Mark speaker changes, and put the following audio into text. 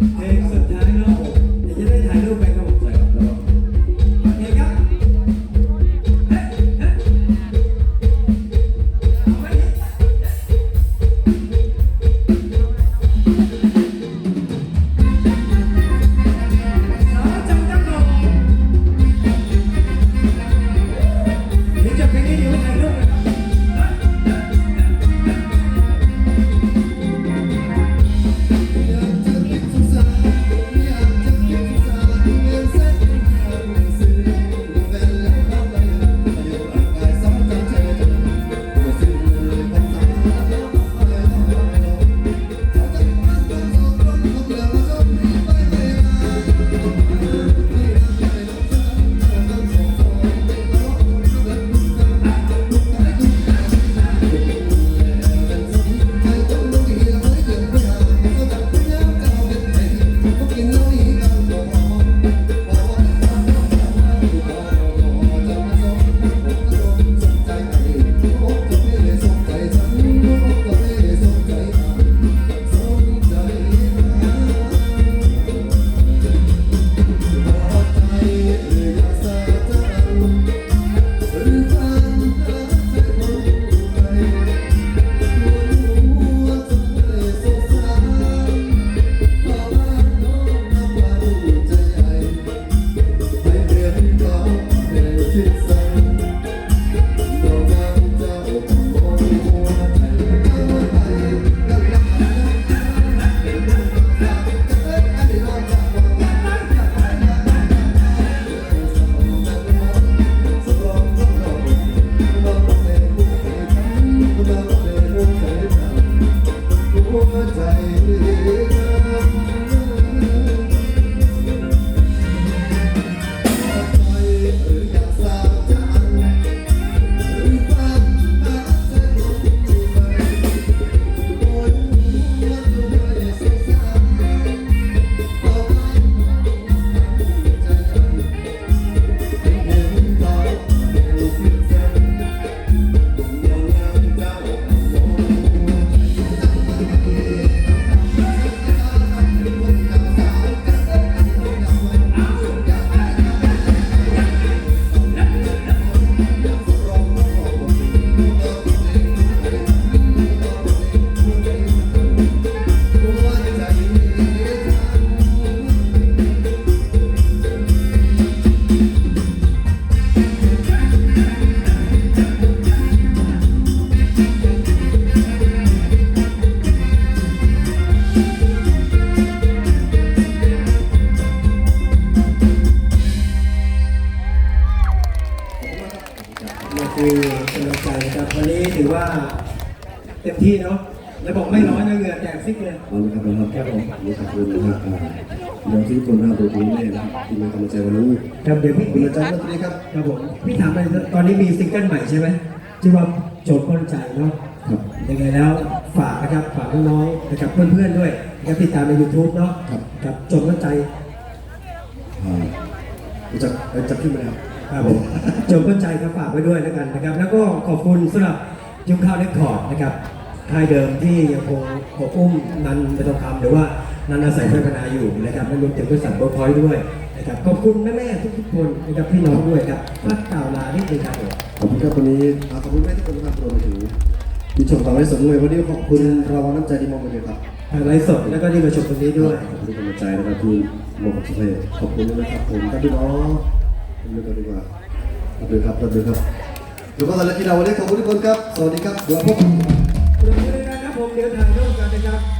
Speaker 1: เคือกำ
Speaker 2: ลังใจนะครับวันนี้
Speaker 1: ถือว่าเต็มที่เนาะแล้วบอกไม่ร้อนนะเหงื่อแตกซิกเลย
Speaker 3: เอาละครับนะครับขอบคุณนะครับอ่าน้องที่ทุกคนนะครับโดยเฉพาะแม่นะครับที่มากำลังใจวันนี้
Speaker 1: ครับเดี๋ยวพี่
Speaker 3: ขอบอาจารย์ดนตรีครับ
Speaker 1: ครับผมพี่ถามไปตอนนี้มีซิงเกิลใหม่ใช่ไหมชื่อว่าโจทย์คนใจเนาะ
Speaker 3: ครับ
Speaker 1: ยังไงแล้วฝากนะครับฝากน้องๆนะครับเพื่อนๆด้วยนะครับติดตามใน YouTube เนาะ
Speaker 3: ครับ
Speaker 1: กับโจทย์คนใจ
Speaker 3: อ่าจักรู้จักขึ้นไหมครับ
Speaker 1: ครับผมโจทย์คนใจครับฝากไว้ด้วยแล้วกันนะครับ แล้วก็ขอบคุณสำหรับยุคข้าวเรคคอร์ดนะครับค่ายเดิมที่ยังคงอบอุ้มนันเป็นทองคำหรือว่านันอาศัยพัฒนาอยู่นะครับและรวมถึงบริษัทเบอร์พอยต์ด้วยนะครับขอบคุณแม่ๆทุกๆคนนะครับพี่น้องด้วยครับพักกล่าวลานิดนึงครับผม
Speaker 3: ขอบคุณครับวันนี้อ่าขอบคุณแม่ทุกคนนะครับรวมไปถึงที่ชมต่อไลฟ์สดด้วยวันนี้ขอบคุณรางวัลน้ำใจที่มอบมาเลยครับ
Speaker 1: ทางไลฟ์สดแล้วก็ที่มาชมตรงนี้ด้วย
Speaker 3: ขอบคุณกำลังใจนะครับที่มอบกับสุเทพขอบคุณด้วยนะครับผมครับพี่น้อง ขอบคุณกันดีกว่าขอบคุณครับขอบคุณครับทุกคนตอนนี้ที่เราวันนี้ขอบคุณทุกคนครับ สวัสดีครับ เดี๋ยวพบกัน
Speaker 1: ปรบมือดังๆครับผมเดินทางร่วมกันนะครับ